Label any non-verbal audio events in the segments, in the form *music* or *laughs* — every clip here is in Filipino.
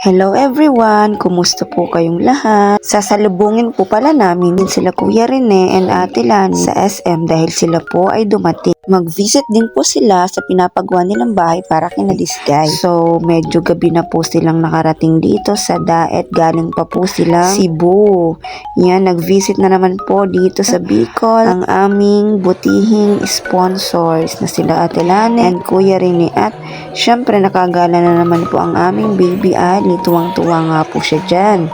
Hello everyone! Kumusta po kayong lahat? Sasalubungin po pala namin din sila Kuya Rene and Ate Lani sa SM dahil sila po ay dumating. Mag-visit din po sila sa pinapagawa nilang bahay para kina Disgay. So, medyo gabi na po silang nakarating dito sa Daet. Galing pa po sila Cebu. Yan, nag-visit na naman po dito sa Bicol ang aming butihing sponsors na sila Ate and Kuya Rene at syempre nakagala na naman po ang aming baby Ali. Tuwang-tuwa nga po siya dyan.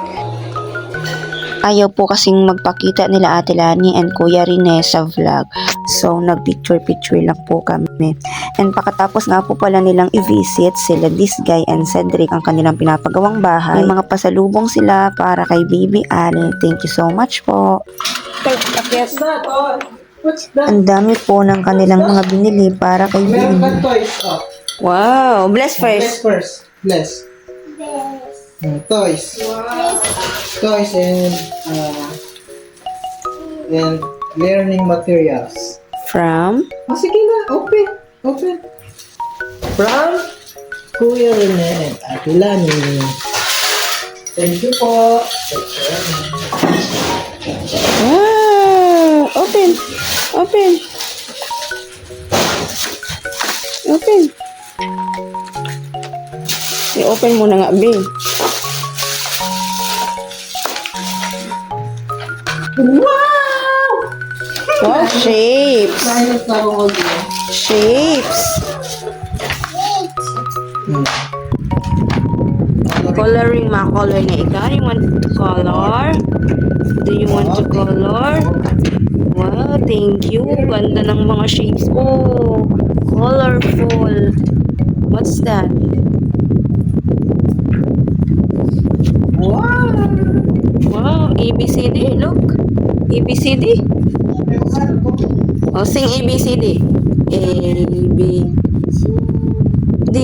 Ayaw po kasing magpakita nila Ate Lani and Kuya Rene sa vlog. So, nag-picture-picture lang po kami. And pakatapos nga po pala nilang i-visit sila this guy and Cedric ang kanilang pinapagawang bahay. May mga pasalubong sila para kay Baby Ali. Thank you so much po. That? Ang dami po ng kanilang mga binili para kay Baby. Oh, Wow! Bless bless first. Bless. Uh, toys. Toys and uh, and learning materials. From? Oh, sige na. Open. Open. From Kuya Rene and Ate Lani. Thank you po. Wow! Open! Open! Open! I-open mo na nga, Bing. Wow! Wow, shapes! Shapes! Coloring, ma-color na ikaw. You want to color? Do you want to color? Wow, thank you. Ganda ng mga shapes. Oh, colorful. What's that? Wow! Wow, ABCD. Look. ABCD. Oh, sing ABCD. A, B, D.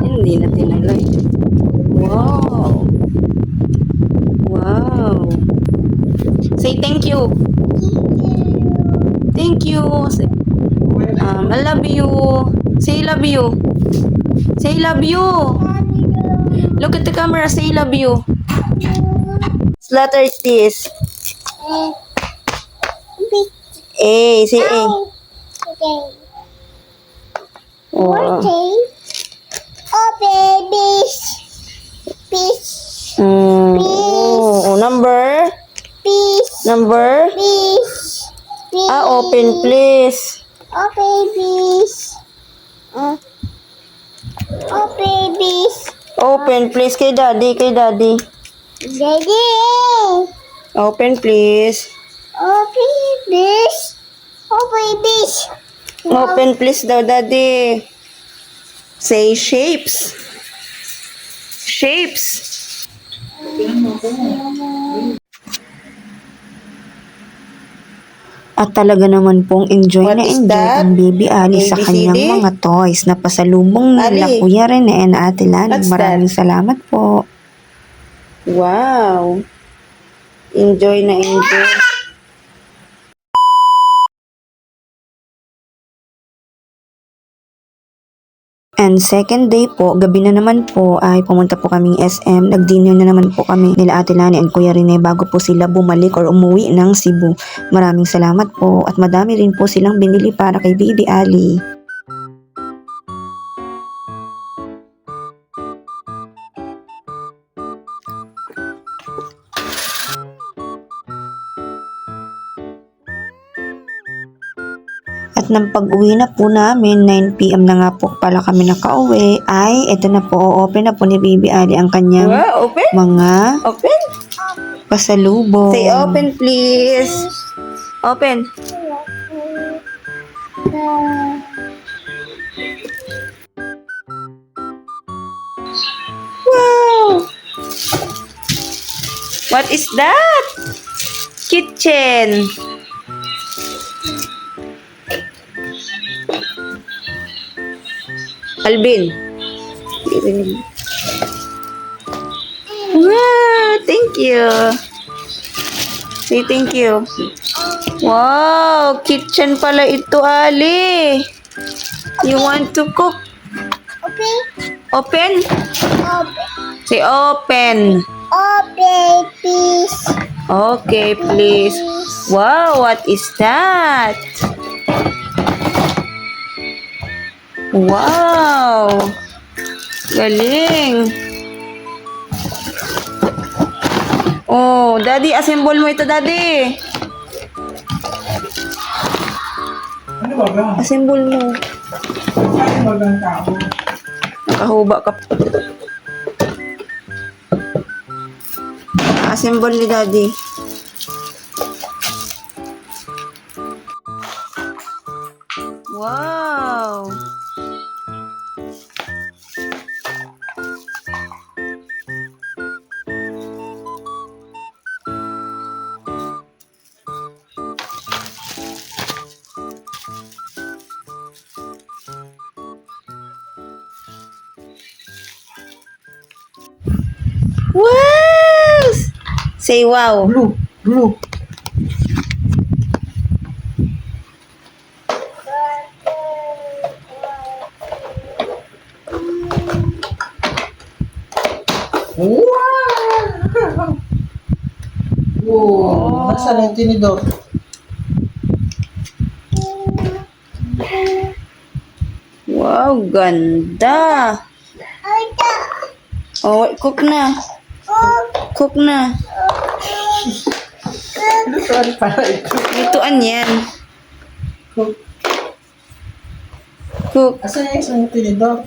Hindi na tinalay. Wow. Wow. Say thank you. Thank you. Say, um, I love you. Say love you. Say love you. Look at the camera. Say love you. Slatter this. A. Say A. Oh. Oh, babies. Fish. Mm. Oh, number? Fish. Number? Fish. Fish. Ah, open please. Oh, babies. Oh. Oh, babies. Open please kay daddy, kay daddy. Daddy. Open please. Oh, babies. Oh, babies. Open please daw, daddy. Say shapes. Shapes. At talaga naman pong enjoy What na enjoy that? ang baby Ali sa ABCD? kanyang mga toys na pasalubong nila Ali. Kuya Rene and Ate Lani. What's Maraming salamat po. Wow. Enjoy na enjoy. And second day po, gabi na naman po ay pumunta po kaming SM. Nag-dinner na naman po kami nila Ate Lani and Kuya Rene bago po sila bumalik or umuwi ng Cebu. Maraming salamat po at madami rin po silang binili para kay Baby Ali. At nang pag-uwi na po namin, 9pm na nga po pala kami nakauwi, ay eto na po, open na po ni Baby Ali ang kanyang Wow, open? mga Open? pasalubong. Say open, please. Open. Wow! What is that? Kitchen. Alvin. Wow, thank you. Say thank you. Wow, kitchen pala ito, Ali. You want to cook? Okay. Open? Open. Say open. Oh, babies. Okay, please. Wow, what is that? Wow! Galing! Oh, daddy, assemble mo ito, daddy. Ano ba ba? Assemble mo. Ano ba ang tao? Nakahuba ka. Assemble ni daddy. Wow! Wow! Say wow. Blue. Blue. Wow! *laughs* Wow! Nasaan yung tinidor? Wow, ganda. Oh, cook na. Cook na. Sorry para ito? Lutuan yan. Cook. Cook. Asan yung isang tinidor?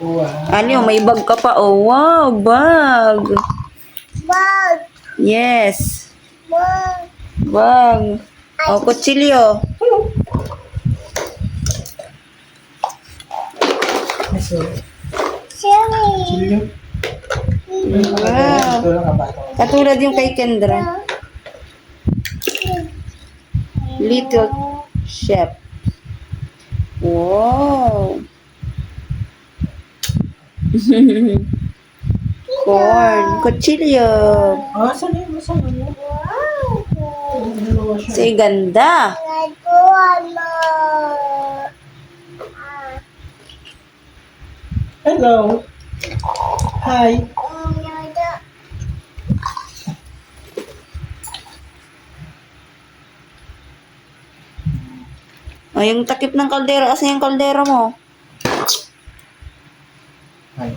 Wow. Ano, may bag ka pa. Oh, wow, bag. bag. Yes. Bag. Bag. Oh, kutsilyo. Aso. Sorry. Wow. Katulad yung kay Kendra. Little chef. Wow. *laughs* Corn. Kutsilyo. Ah, saan yung masama mo? Wow. Say ganda. Ah, Hello. Hi. oh, yada. Oh, yung takip ng kaldero. Asan yung kaldero mo? Hi.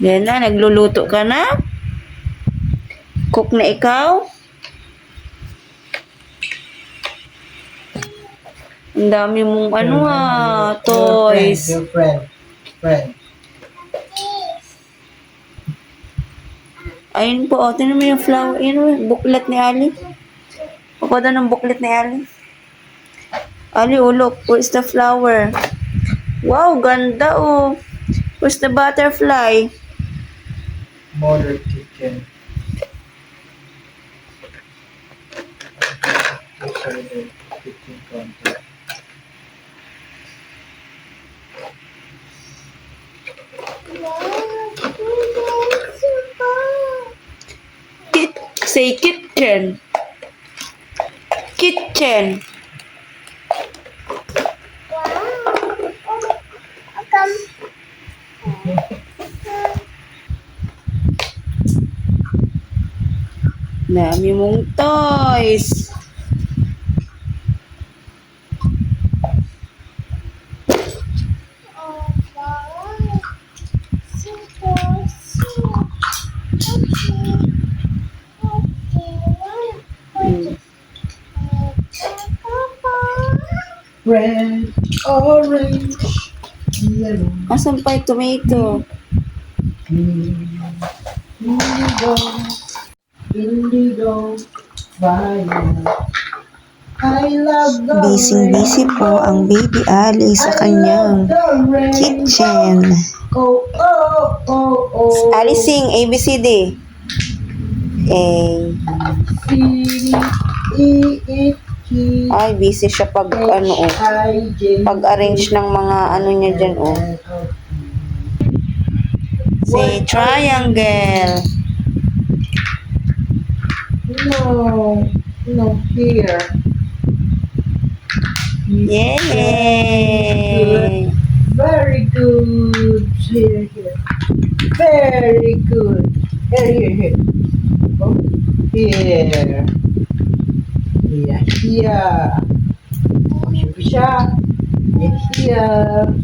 Yan na, nagluluto ka na? Cook na ikaw? Ang dami mong ano ah, toys. Your friend. Friend. Ayun po, oh, tinan mo yung flower. Ayun oh, buklet ni Ali. Papada ng buklet ni Ali. Ali, oh look, where's the flower? Wow, ganda oh. Where's the butterfly? Mother kitchen. Sorry, the kitchen counter. Kit, say kitchen. Kitchen. Dami mong toys. Red, orange, yellow, Asan pa yung tomato? indigo, indigo, violet. I love the Busy-busy po ang baby Ali sa kanyang kitchen. Oh, oh, oh, oh. Ali sing ABCD. A. C, E, E, G, Ay, busy siya pag ano oh. Pag-arrange ng mga ano niya dyan oh. Say triangle. No, no, here. Yay! Very good. Here, here. Very good. Here, here, here. Oh, here. Here, here. Here, here. Here, here.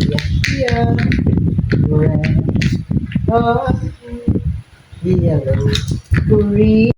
Here, here. Red. Oh, yellow. Green.